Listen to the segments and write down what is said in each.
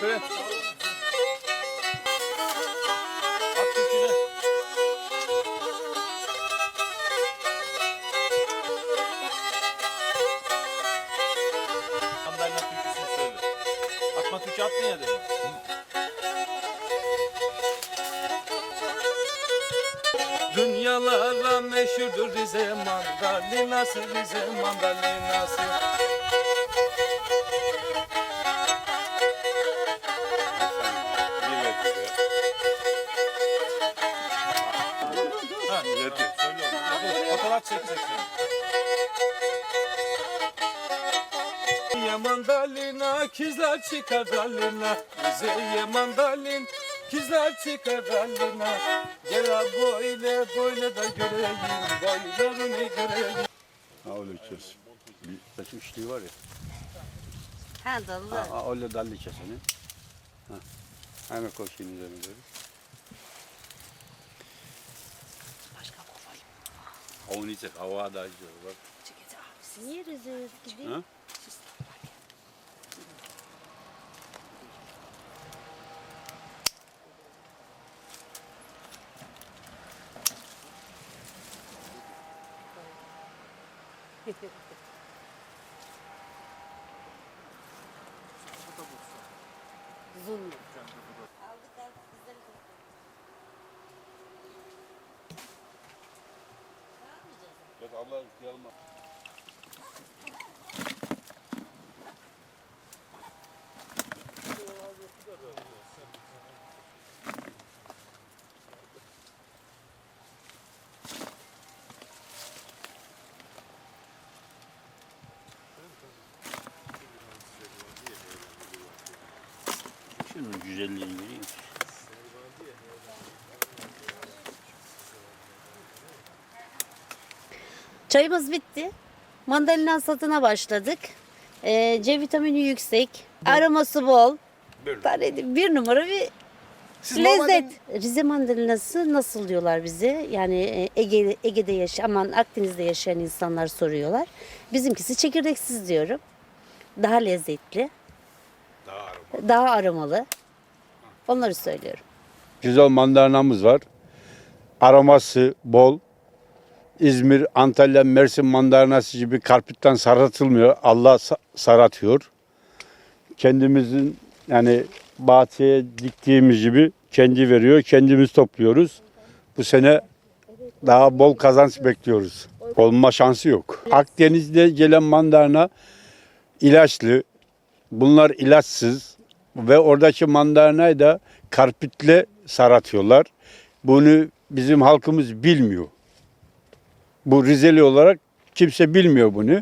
Şöyle. At içine. Tam ben. Atma türkü attın ya dedim. Dünyalara meşhurdur Rize mandalinası, Rize mandalinası. Fotoğraf çekeceksin. Ye mandalina kizler çıkar dalina Rize'ye mandalin kizler çıkar dalina Gel ha böyle böyle de göreyim Boylarını göreyim Ha öyle içiyoruz. Bir taşı üçlüğü var ya. Ha dalı. Ha, ha öyle dallı keseni. Ha. Hemen koşayım üzerine. Başka kova. Havunu içecek. Hava da acıyor bak. Yeriz gideyim. Ha? Zulüm. Yok abla kıyalım. Şunun güzelliğini görüyor musun? Çayımız bitti. Mandalina satına başladık. Ee, C vitamini yüksek. Aroması bol. Tane bir numara bir lezzet. Rize mandalinası nasıl diyorlar bize? Yani e, Ege, Ege'de yaşayan, aman Akdeniz'de yaşayan insanlar soruyorlar. Bizimkisi çekirdeksiz diyorum. Daha lezzetli. Daha aromalı. Onları söylüyorum. Güzel mandalinamız var. Aroması bol. İzmir, Antalya, Mersin mandalinası gibi karpütten saratılmıyor. Allah sa- saratıyor. Kendimizin yani bahçeye diktiğimiz gibi kendi veriyor. Kendimiz topluyoruz. Bu sene daha bol kazanç bekliyoruz. Olma şansı yok. Akdeniz'de gelen mandalina ilaçlı. Bunlar ilaçsız ve oradaki mandalinayı da karpitle saratıyorlar. Bunu bizim halkımız bilmiyor. Bu Rizeli olarak kimse bilmiyor bunu.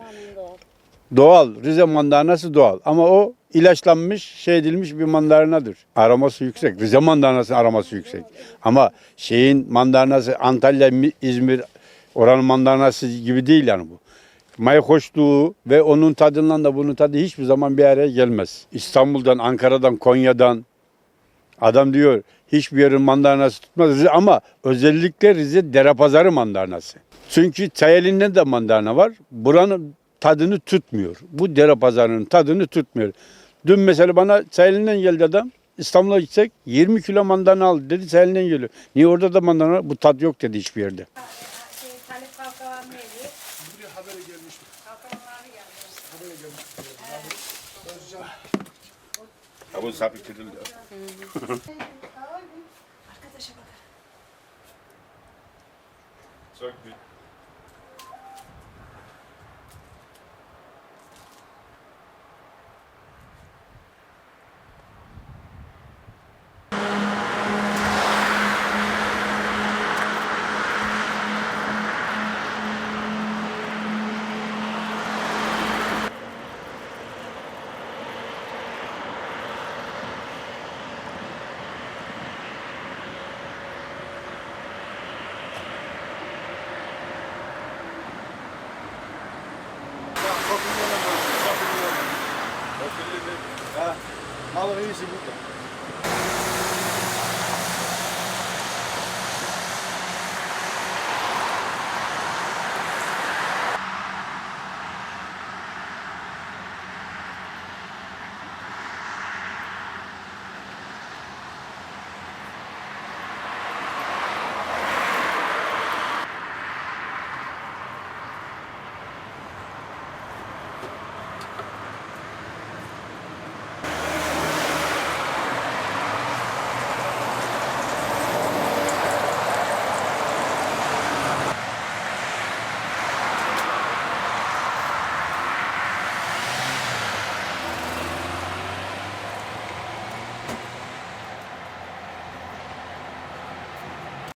Doğal. Rize mandalinası doğal. Ama o ilaçlanmış, şey edilmiş bir mandalinadır. Aroması yüksek. Rize mandalinası aroması yüksek. Ama şeyin mandalinası Antalya, Mi- İzmir oranın mandalinası gibi değil yani bu. Mayhoşluğu ve onun tadından da bunun tadı hiçbir zaman bir araya gelmez. İstanbul'dan, Ankara'dan, Konya'dan adam diyor hiçbir yerin mandalinası tutmaz Rize ama özellikle Rize Derepazarı mandalinası. Çünkü Çayeli'nde de mandalina var. Buranın tadını tutmuyor. Bu Derepazarı'nın tadını tutmuyor. Dün mesela bana Çayeli'nden geldi adam. İstanbul'a gitsek 20 kilo mandalina aldı dedi Çayeli'nden geliyor. Niye orada da mandalina? Bu tat yok dedi hiçbir yerde. Ya bu sapı kırıldı. Çok büyük. Paolo Vivi Siguto.